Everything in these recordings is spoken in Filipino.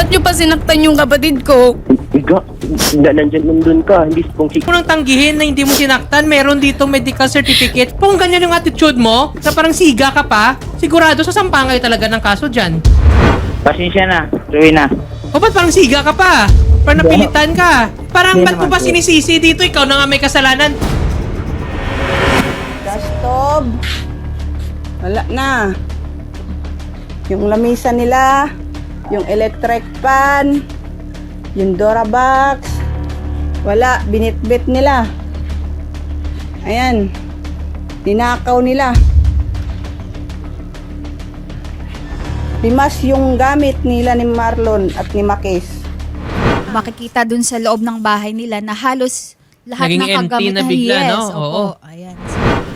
Ba't nyo pa sinaktan yung kapatid ko? Iga, na, nandyan nandun ka. Hindi kung si... Kung nang tanggihin na hindi mo sinaktan, meron dito medical certificate. Kung ganyan yung attitude mo, na parang siga ka pa, sigurado sasampa kayo talaga ng kaso dyan. Pasensya na, Rowena. O ba't parang siga ka pa? Parang napilitan ka. Parang Hindi ba't mo naman po. sinisisi dito? Ikaw na nga may kasalanan. Gas stove. Wala na. Yung lamisa nila, yung electric pan, yung Dora box. Wala, binitbit nila. Ayan. Ninakaw nila. Limas yung gamit nila ni Marlon at ni Makis. makikita dun sa loob ng bahay nila na halos lahat Naging ng empty kagamit na bigla, yes, no? opo, Oo. ayan.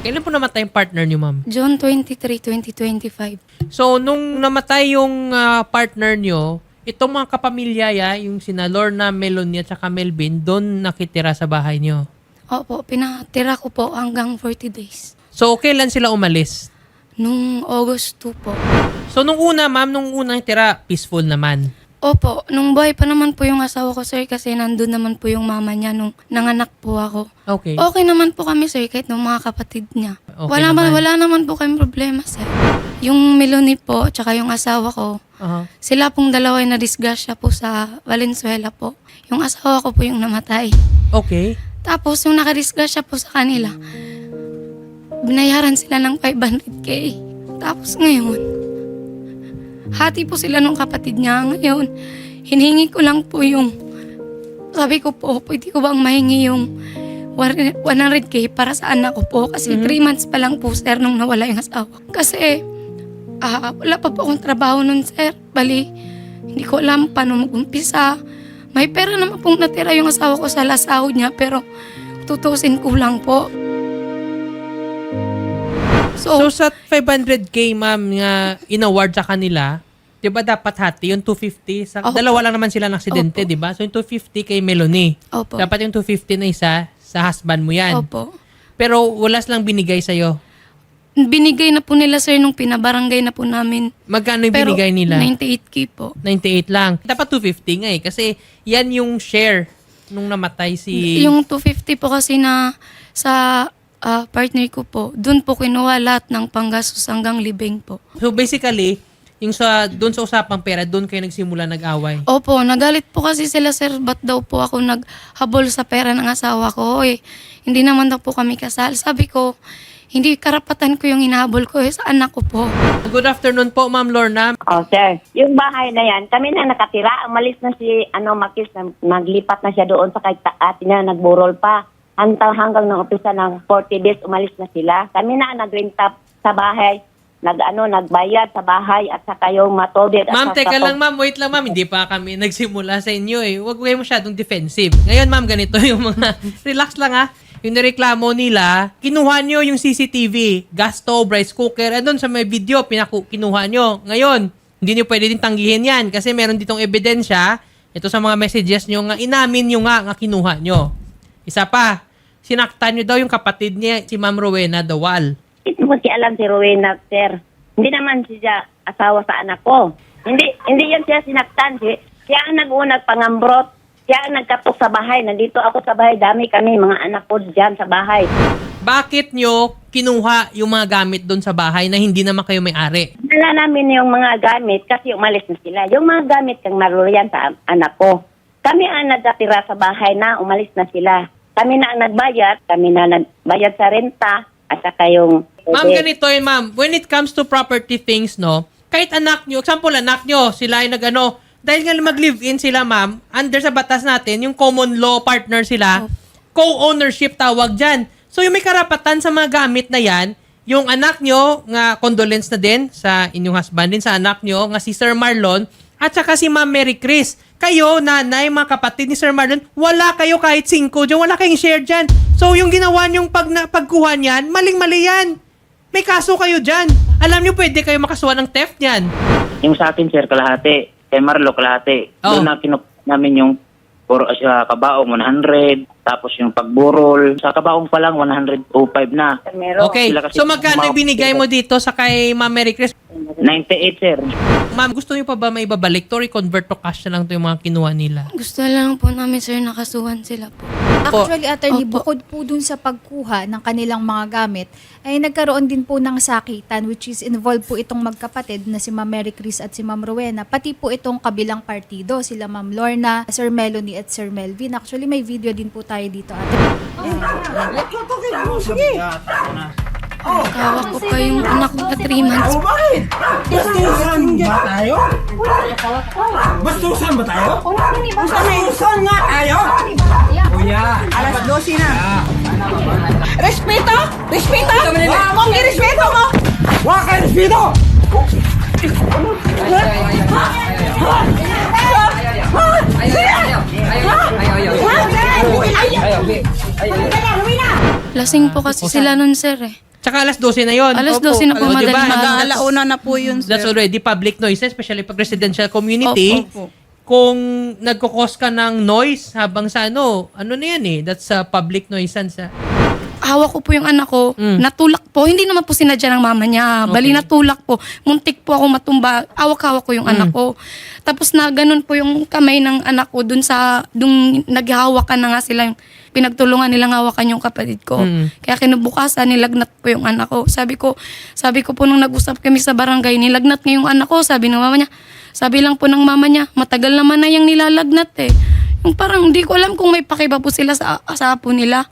Kailan po namatay yung partner niyo, ma'am? June 23, 2025. So, nung namatay yung ah, partner nyo, itong mga kapamilya ya, yung sina Lorna, Melonia, at Melvin, doon nakitira sa bahay nyo. Opo, pinatira ko po hanggang 40 days. So, kailan sila umalis? Nung August 2 po. So, nung una, ma'am, nung unang tira, peaceful naman. Opo, nung buhay pa naman po yung asawa ko, sir, kasi nandun naman po yung mama niya nung nanganak po ako. Okay. Okay naman po kami, sir, kahit ng mga kapatid niya. Okay wala, naman. Man, wala naman po kami problema, sir. Yung Melanie po, tsaka yung asawa ko, Aha. sila pong dalawa ay na-disgrasya po sa Valenzuela po. Yung asawa ko po yung namatay. Okay. Tapos yung nakadisgrasya po sa kanila, binayaran sila ng 500k. Tapos ngayon, hati po sila nung kapatid niya. Ngayon, hinihingi ko lang po yung, sabi ko po, pwede ko bang mahingi yung 100k para sa anak ko po? Kasi 3 months pa lang po, sir, nung nawala yung asawa. Kasi, ah, wala pa po akong trabaho nun, sir. Bali, hindi ko alam paano mag-umpisa. May pera naman pong natira yung asawa ko sa last sahod niya, pero tutusin kulang po. So, So, sa 500k, ma'am, nga in-award sa kanila, di ba dapat hati? Yung 250, sa, Opo. dalawa lang naman sila ng aksidente, Opo. di ba? So, yung 250 kay Melanie. opo. Dapat yung 250 na isa sa husband mo yan. Opo. Pero wala silang binigay sa'yo. Binigay na po nila, sir, nung pinabarangay na po namin. Magkano yung binigay nila? 98k po. 98 lang. Dapat 250 nga eh. Kasi yan yung share nung namatay si... Yung 250 po kasi na sa ah, partner ko po, dun po kinuha lahat ng panggastos hanggang libing po. So basically, yung sa doon sa usapang pera, doon kayo nagsimula nag-away. Opo, nagalit po kasi sila, sir, ba't daw po ako naghabol sa pera ng asawa ko? Eh, hindi naman daw po kami kasal. Sabi ko, hindi karapatan ko yung hinahabol ko eh, sa anak ko po. Good afternoon po, Ma'am Lorna. Oh, sir. Yung bahay na yan, kami na nakatira. Umalis na si, ano, Makis, na, naglipat na siya doon sa kahit ate niya, nagburol pa. Hanggang, hanggang ng umpisa ng 40 days, umalis na sila. Kami na nagrenta sa bahay. Nag, ano, nagbayad sa bahay at saka yung matobid. at Ma'am, saka teka lang ma'am, wait lang ma'am. Hindi pa kami nagsimula sa inyo eh. Huwag kayo masyadong defensive. Ngayon ma'am, ganito yung mga... Relax lang ha. Yung nireklamo nila, kinuha nyo yung CCTV, gas stove, rice cooker, andun sa may video, pinaku kinuha nyo. Ngayon, hindi nyo pwede din tanggihin yan kasi meron ditong ebidensya. Ito sa mga messages nyo nga, inamin nyo nga nga kinuha nyo. Isa pa, sinaktan nyo daw yung kapatid niya, si Ma'am Rowena Dawal. Hindi mo si alam si Rowena, sir. Hindi naman siya asawa sa anak ko. Hindi hindi yan siya sinaktan. Si, siya ang nag-unag pangambrot. Siya ang nagkatok sa bahay. Nandito ako sa bahay. Dami kami, mga anak ko dyan sa bahay. Bakit nyo kinuha yung mga gamit doon sa bahay na hindi naman kayo may-ari? Wala namin yung mga gamit kasi umalis na sila. Yung mga gamit kang maruriyan sa anak ko. Kami ang nagkatira sa bahay na umalis na sila. Kami na ang nagbayad. Kami na nagbayad sa renta. At saka yung... Ma'am, ganito yun, ma'am. When it comes to property things, no, kahit anak nyo, example, anak nyo, sila ay nag-ano, dahil nga mag-live-in sila, ma'am, under sa batas natin, yung common law partner sila, co-ownership tawag dyan. So, yung may karapatan sa mga gamit na yan, yung anak nyo, nga condolence na din sa inyong husband din sa anak nyo, nga si Sir Marlon, at saka si Ma'am Mary Chris. Kayo, nanay, mga kapatid ni Sir Marlon, wala kayo kahit singko dyan, wala kayong share dyan. So, yung ginawa nyong pag, na, pagkuha niyan, maling-mali yan. May kaso kayo dyan. Alam nyo, pwede kayo makasuha ng theft yan. Yung sa akin, sir, kalahati. Kay Marlo, kalahati. Oo. Doon na kinup namin yung for, sa kabaong 100, tapos yung pagburol. Sa kabaong pa lang, 105 na. Meron. Okay, so magkano binigay mo dito sa kay Ma'am Mary Chris? 98, sir. Ma'am, gusto niyo pa ba may babalik to convert to cash na lang to yung mga kinuha nila? Gusto lang po namin, sir, nakasuhan sila po. Actually, attorney, Opo. bukod po dun sa pagkuha ng kanilang mga gamit, ay nagkaroon din po ng sakitan which is involved po itong magkapatid na si Ma'am Mary Chris at si Ma'am Rowena, pati po itong kabilang partido, sila Ma'am Lorna, Sir Melanie at Sir Melvin. Actually, may video din po tayo dito, ate. Hawak ko pa yung anak ko na 3 months. Bastusan ba tayo? Bastusan ba tayo? Bastusan nga tayo! Kuya, Alas 12 na. Respeto! Respeto! Kung respeto mo! wala ka respeto! Lasing po kasi sila nun, sir, eh. Tsaka alas 12 na yon. Alas 12 na po, madaling diba? Mag-aalauna na po yun, sir. That's already public noise, especially pag residential community. Opo, opo. Kung nagkukos ka ng noise habang sa ano, ano na yan eh, that's a public nuisance. ah. Hawak ko po yung anak ko, Mm. natulak po. Hindi naman po sinadya ng mama niya. Bali, natulak po. Muntik po ako matumba. Hawak-hawak ko yung anak ko. Tapos na ganun po yung kamay ng anak ko dun sa, dun naghahawakan na nga sila yung pinagtulungan nilang hawakan yung kapatid ko. Mm. Kaya kinabukasan, nilagnat po yung anak ko. Sabi ko, sabi ko po nung nag-usap kami sa barangay, nilagnat nga yung anak ko. Sabi ng mama niya, sabi lang po ng mama niya, matagal naman na yung nilalagnat eh. Yung parang hindi ko alam kung may pakiba po sila sa, sa apo nila.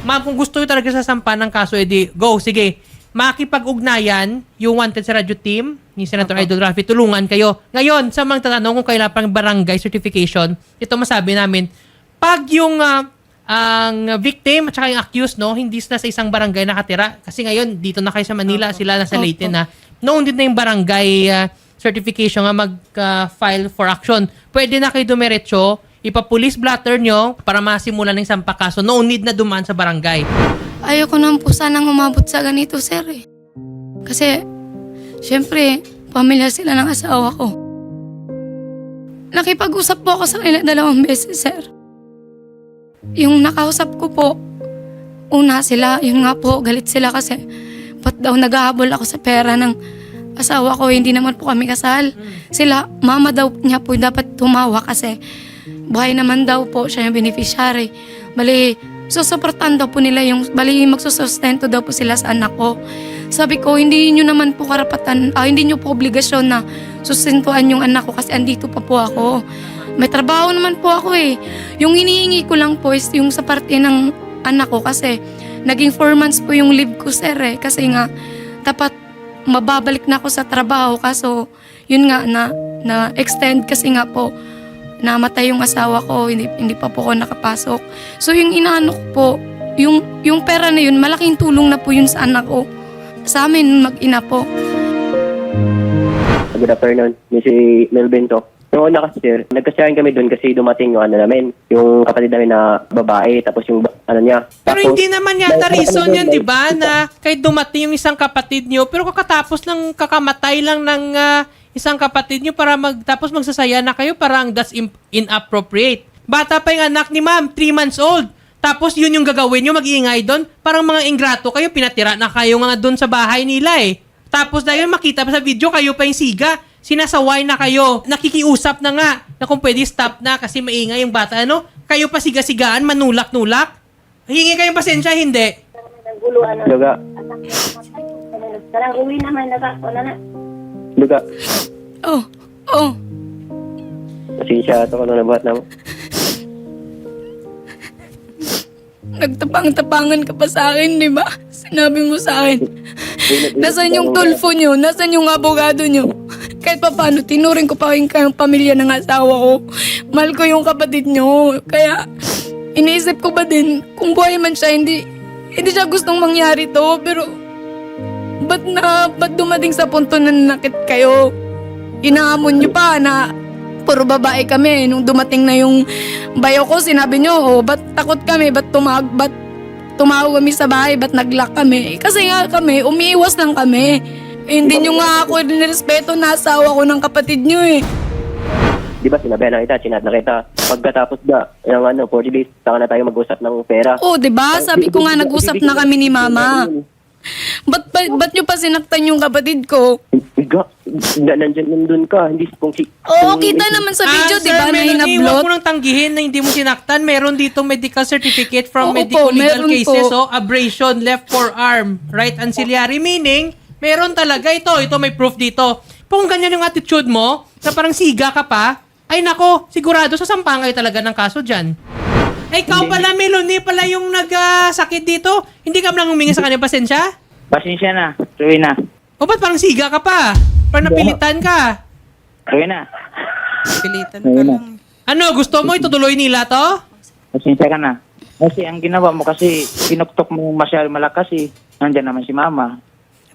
Ma'am, kung gusto nyo talaga sasampa ng kaso, edi go, sige. Makipag-ugnayan yung Wanted sa Radio Team ni Senator Idol Rafi, tulungan kayo. Ngayon, sa mga tatanong kung kailan pang barangay certification, ito masabi namin, pag yung ah, ang victim at saka yung accused, no, hindi na sa isang barangay nakatira. Kasi ngayon, dito na kayo sa Manila, sila nasa Leyte na. Noon din na yung barangay ah, certification nga mag-file for action. Pwede na kayo dumiretso, ipa-police blatter nyo para masimulan ng isang pakaso. No need na dumaan sa barangay. Ayoko naman po sanang umabot sa ganito, sir eh. Kasi, syempre, pamilya sila ng asawa ko. Nakipag-usap po ako sa kanila dalawang beses, sir. Yung nakausap ko po, una sila, yun nga po, galit sila kasi ba't daw naghahabol ako sa pera ng asawa ko, hindi naman po kami kasal. Sila, mama daw niya po dapat tumawa kasi buhay naman daw po siya yung beneficiary. Bali, susuportan daw po nila yung, bali magsusustento daw po sila sa anak ko. Sabi ko, hindi nyo naman po karapatan, ah, hindi nyo po obligasyon na sustentuhan yung anak ko kasi andito pa po ako. May trabaho naman po ako eh. Yung hinihingi ko lang po is yung sa parte ng anak ko kasi naging 4 months po yung leave ko sir eh. Kasi nga, dapat mababalik na ako sa trabaho kaso yun nga na na extend kasi nga po namatay yung asawa ko hindi hindi pa po ako nakapasok so yung inaano ko po yung yung pera na yun malaking tulong na po yun sa anak ko sa amin mag-ina po Good afternoon. Si Melvin to. Noong una kasi sir, nagkasyahan kami doon kasi dumating yung ano namin, yung kapatid namin na babae, tapos yung ano niya. Pero Tapos- hindi naman yata reason yan, di ba? Na kahit dumating yung isang kapatid nyo, pero kakatapos lang kakamatay lang ng ah, isang kapatid nyo para mag, tapos magsasaya na kayo, parang that's inappropriate. Bata pa yung anak ni ma'am, 3 months old. Tapos yun yung gagawin nyo, mag-iingay doon. Parang mga ingrato kayo, pinatira na kayo nga doon sa bahay nila eh. Tapos dahil makita pa sa video, kayo pa yung siga. Sinasaway na kayo. Nakikiusap na nga na kung pwede stop na kasi maingay yung bata. Ano? Kayo pa siga-sigaan, manulak-nulak. Hingi kayong pasensya, hindi. Naguluan na. Luga, Karang uwi naman na ako na na. Luga. oh oh Pasensya ito ko na nabuhat na mo. nagtapang-tapangan ka pa sa akin di ba sinabi mo sa akin Nasaan yung tulfo nyo? Nasaan yung abogado nyo? Kahit pa paano, tinuring ko pa rin kayong pamilya ng asawa ko. Mahal ko yung kapatid nyo. Kaya, iniisip ko ba din, kung buhay man siya, hindi, hindi siya gustong mangyari to. Pero, ba't na, ba't dumating sa punto na nanakit kayo? Inaamon nyo pa na puro babae kami. Nung dumating na yung bayo ko, sinabi nyo, oh, ba't takot kami? Ba't tumag, ba't tumawag kami sa bahay, ba't nag-lock kami? Kasi nga kami, umiiwas lang kami. Eh, hindi nyo nga ako nirespeto na asawa ko ng kapatid nyo eh. Di ba sinabihan na kita, chinat na kita. Pagkatapos ba, yung ano, 40 days, saka na tayo mag-usap ng pera. Oo, di ba? Sabi ko nga, nag-usap na kami ni mama. Ba't, ba, ba't nyo pa sinaktan yung kapatid ko? Iga, na, nandyan nandun ka. Hindi kung si... Oo, kung- kita naman sa video, ah, di ba, Sir na Melanie, huwag hinablot? mo nang tanggihin na hindi mo sinaktan. Meron dito medical certificate from Oo medical po, legal cases. po. Oh, abrasion, left forearm, right ancillary. Meaning, meron talaga ito. Ito may proof dito. Kung ganyan yung attitude mo, na parang siga ka pa, ay nako, sigurado sasampahan kayo talaga ng kaso dyan. Eh, ikaw pala, Melanie, pala yung nagsakit dito. Hindi ka lang humingi sa kanya pasensya? Pasensya na. Tuloy na. O ba't parang siga ka pa? Parang napilitan ka. Tuloy na. Pilitan ka lang. Ano, gusto mo itutuloy nila to? Pasensya ka na. Kasi ang ginawa mo kasi pinuktok mo masyado malakas eh. Nandyan naman si mama.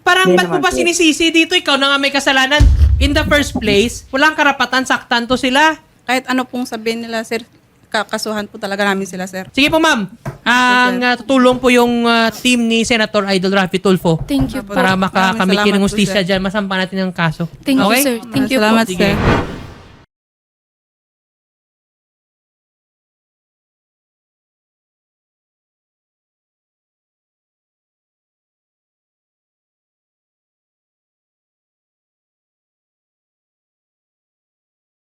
Parang Hindi ba't mo naman, pa sir. sinisisi dito? Ikaw na nga may kasalanan. In the first place, walang karapatan saktan to sila. kahit ano pong sabihin nila, sir, kakasuhan po talaga namin sila, sir. Sige po ma'am, ang uh, tutulong po yung uh, team ni Senator Idol Rafi Tulfo Thank you po. para Maraming makakamit salamat ng po, sir. dyan, masampa natin ang kaso. Thank okay? you, sir. Thank you po. Salamat, Sige. sir.